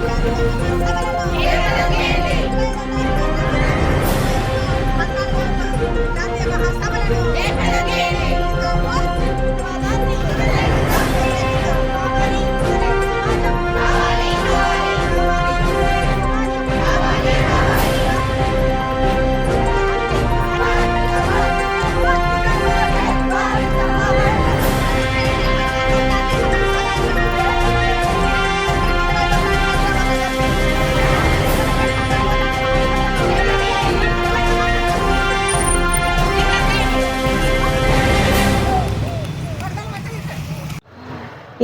Eu também.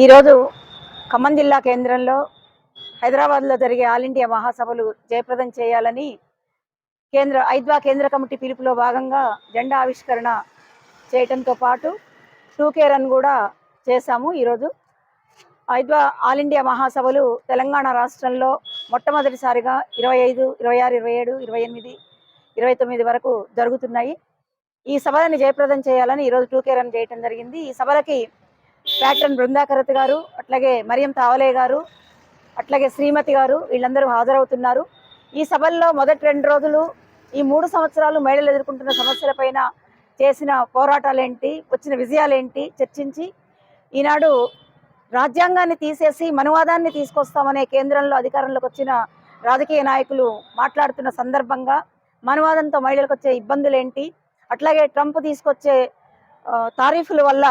ఈరోజు ఖమ్మం జిల్లా కేంద్రంలో హైదరాబాద్లో జరిగే ఆల్ ఇండియా మహాసభలు జయప్రదం చేయాలని కేంద్ర ఐద్వా కేంద్ర కమిటీ పిలుపులో భాగంగా జెండా ఆవిష్కరణ చేయటంతో పాటు టూకే రన్ కూడా చేశాము ఈరోజు. ఐద్వా ఆల్ ఇండియా మహాసభలు తెలంగాణ రాష్ట్రంలో మొట్టమొదటిసారిగా ఇరవై ఐదు ఇరవై ఆరు ఇరవై ఏడు ఇరవై ఎనిమిది ఇరవై తొమ్మిది వరకు జరుగుతున్నాయి. ఈ సభలను జయప్రదం చేయాలని ఈరోజు టూకే రన్ చేయటం జరిగింది. ఈ సభలకి ప్యాట్రన్ బృందాకరత్ గారు అట్లాగే మరియం తావలే గారు అట్లాగే శ్రీమతి గారు వీళ్ళందరూ హాజరవుతున్నారు. ఈ సభల్లో మొదటి రెండు రోజులు ఈ మూడు సంవత్సరాలు మహిళలు ఎదుర్కొంటున్న సమస్యలపైన చేసిన పోరాటాలేంటి వచ్చిన విజయాలేంటి చర్చించి ఈనాడు రాజ్యాంగాన్ని తీసేసి మనువాదాన్ని తీసుకొస్తామనే కేంద్రంలో అధికారంలోకి వచ్చిన రాజకీయ నాయకులు మాట్లాడుతున్న సందర్భంగా మనువాదంతో మహిళలకు వచ్చే ఇబ్బందులేంటి అట్లాగే ట్రంప్ తీసుకొచ్చే తారీఫుల వల్ల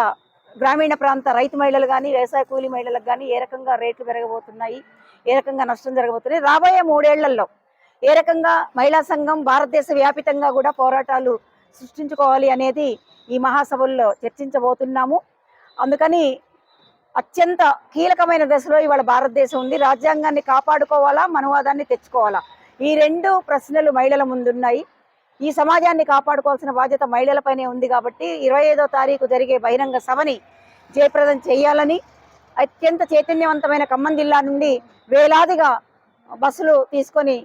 గ్రామీణ ప్రాంత రైతు మహిళలు కానీ వ్యవసాయ కూలీ మహిళలకు కానీ ఏ రకంగా రేట్లు పెరగబోతున్నాయి ఏ రకంగా నష్టం జరగబోతున్నాయి? రాబోయే మూడేళ్ళలో ఏ రకంగా మహిళా సంఘం భారతదేశ వ్యాపితంగా కూడా పోరాటాలు సృష్టించుకోవాలి అనేది ఈ మహాసభల్లో చర్చించబోతున్నాము. అందుకని అత్యంత కీలకమైన దశలో ఇవాళ భారతదేశం ఉంది. రాజ్యాంగాన్ని కాపాడుకోవాలా మనువాదాన్ని తెచ్చుకోవాలా? ఈ రెండు ప్రశ్నలు మహిళల ముందున్నాయి. ఈ సమాజాన్ని కాపాడుకోవాల్సిన బాధ్యత మహిళలపైనే ఉంది కాబట్టి ఇరవై ఐదో తారీఖు జరిగే బహిరంగ సభని జయప్రదం చేయాలని అత్యంత చైతన్యవంతమైన ఖమ్మం జిల్లా నుండి వేలాదిగా బస్సులు తీసుకొని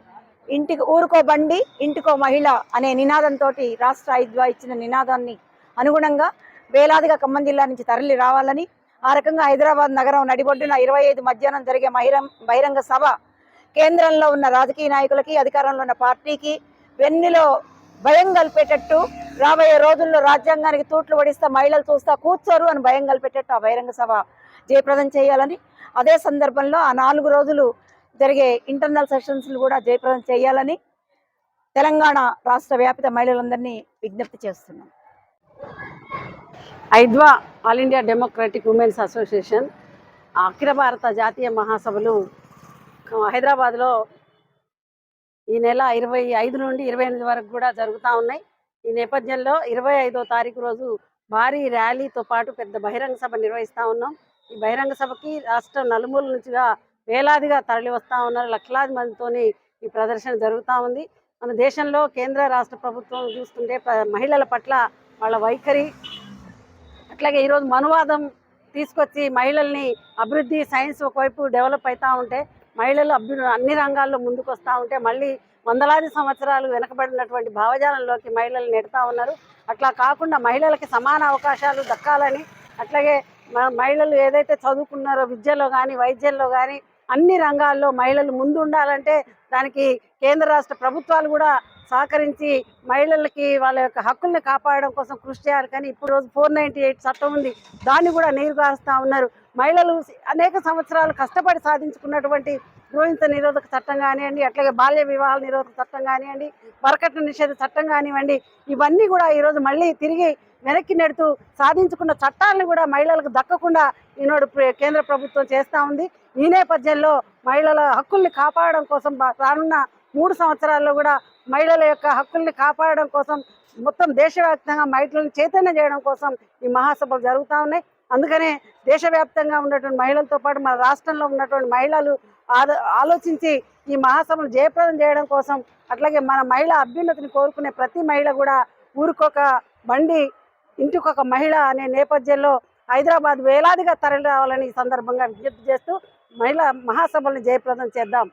ఇంటికి ఊరుకో బండి ఇంటికో మహిళ అనే నినాదంతో రాష్ట్ర ఐద్వా ఇచ్చిన నినాదాన్ని అనుగుణంగా వేలాదిగా ఖమ్మం జిల్లా నుంచి తరలి రావాలని ఆ రకంగా హైదరాబాద్ నగరం నడిబొడ్డున ఇరవై ఐదు మధ్యాహ్నం జరిగే మహిరం బహిరంగ సభ కేంద్రంలో ఉన్న రాజకీయ నాయకులకి అధికారంలో ఉన్న పార్టీకి వెన్నులో భయం కలిపేటట్టు రాబోయే రోజుల్లో రాజ్యాంగానికి తూట్లు పడిస్తా మహిళలు చూస్తా కూర్చోరు అని భయం కలిపేటట్టు ఆ బహిరంగ సభ జయప్రదం చేయాలని అదే సందర్భంలో ఆ నాలుగు రోజులు జరిగే ఇంటర్నల్ సెషన్స్లు కూడా జయప్రదం చేయాలని తెలంగాణ రాష్ట్ర వ్యాపిత మహిళలందరినీ విజ్ఞప్తి చేస్తున్నాం. ఐద్వా all India democratic women's association అఖిల భారత జాతీయ మహాసభలు హైదరాబాద్లో ఈ నెల ఇరవై ఐదు నుండి ఇరవై ఎనిమిది వరకు కూడా జరుగుతూ ఉన్నాయి. ఈ నేపథ్యంలో ఇరవై ఐదో తారీఖు రోజు భారీ ర్యాలీతో పాటు పెద్ద బహిరంగ సభ నిర్వహిస్తూ ఉన్నాం. ఈ బహిరంగ సభకి రాష్ట్రం నలుమూల నుంచిగా వేలాదిగా తరలి వస్తూ ఉన్నారు. లక్షలాది మందితోని ఈ ప్రదర్శన జరుగుతూ ఉంది. మన దేశంలో కేంద్ర రాష్ట్ర ప్రభుత్వం చూస్తుంటే ప- మహిళల పట్ల వాళ్ళ వైఖరి అట్లాగే ఈరోజు మనువాదం తీసుకొచ్చి మహిళల్ని అభివృద్ధి సైన్స్ ఒకవైపు డెవలప్ అవుతూ ఉంటే మహిళలు అభ్యు అన్ని రంగాల్లో ముందుకు వస్తూ ఉంటే మళ్ళీ వందలాది సంవత్సరాలు వెనకబడినటువంటి భావజాలంలోకి మహిళలు నెడతా ఉన్నారు. అట్లా కాకుండా మహిళలకి సమాన అవకాశాలు దక్కాలని అట్లాగే మ- మహిళలు ఏదైతే చదువుకున్నారో విద్యలో కానీ వైద్యంలో కానీ అన్ని రంగాల్లో మహిళలు ముందు ఉండాలంటే దానికి కేంద్ర రాష్ట్ర ప్రభుత్వాలు కూడా సహకరించి మహిళలకి వాళ్ళ యొక్క హక్కుల్ని కాపాడడం కోసం కృషి చేయాలి. కానీ ఇప్పుడు రోజు ఫోర్ నైంటీ ఎయిట్ చట్టం ఉంది. దాన్ని కూడా నీరు కారుస్తూ ఉన్నారు. మహిళలు అనేక సంవత్సరాలు కష్టపడి సాధించుకున్నటువంటి గృహింత నిరోధక చట్టం కానివ్వండి అట్లాగే బాల్య వివాహాల నిరోధక చట్టం కానివ్వండి వరకట్న నిషేధ చట్టం కానివ్వండి ఇవన్నీ కూడా ఈరోజు మళ్ళీ తిరిగి వెనక్కి నెడుతూ సాధించుకున్న చట్టాలను కూడా మహిళలకు దక్కకుండా ఈనాడు కేంద్ర ప్రభుత్వం చేస్తూ ఉంది. ఈ నేపథ్యంలో మహిళల హక్కుల్ని కాపాడడం కోసం బా- రానున్న మూడు సంవత్సరాల్లో కూడా మహిళల యొక్క హక్కుల్ని కాపాడడం కోసం మొత్తం దేశవ్యాప్తంగా మహిళలను చైతన్యం చేయడం కోసం ఈ మహాసభలు జరుగుతూ ఉన్నాయి. అందుకనే దేశవ్యాప్తంగా ఉన్నటువంటి మహిళలతో పాటు మన రాష్ట్రంలో ఉన్నటువంటి మహిళలు ఆలోచించి ఈ మహాసభను జయప్రదం చేయడం కోసం అట్లాగే మన మహిళ అభ్యున్నతిని కోరుకునే ప్రతి మహిళ కూడా ఊరికొక బండి ఇంటికొక మహిళ అనే నేపథ్యంలో హైదరాబాద్ వేలాదిగా తరలి రావాలని ఈ సందర్భంగా విజ్ఞప్తి చేస్తూ మహిళా మహాసభల్ని జయప్రదం చేద్దాం.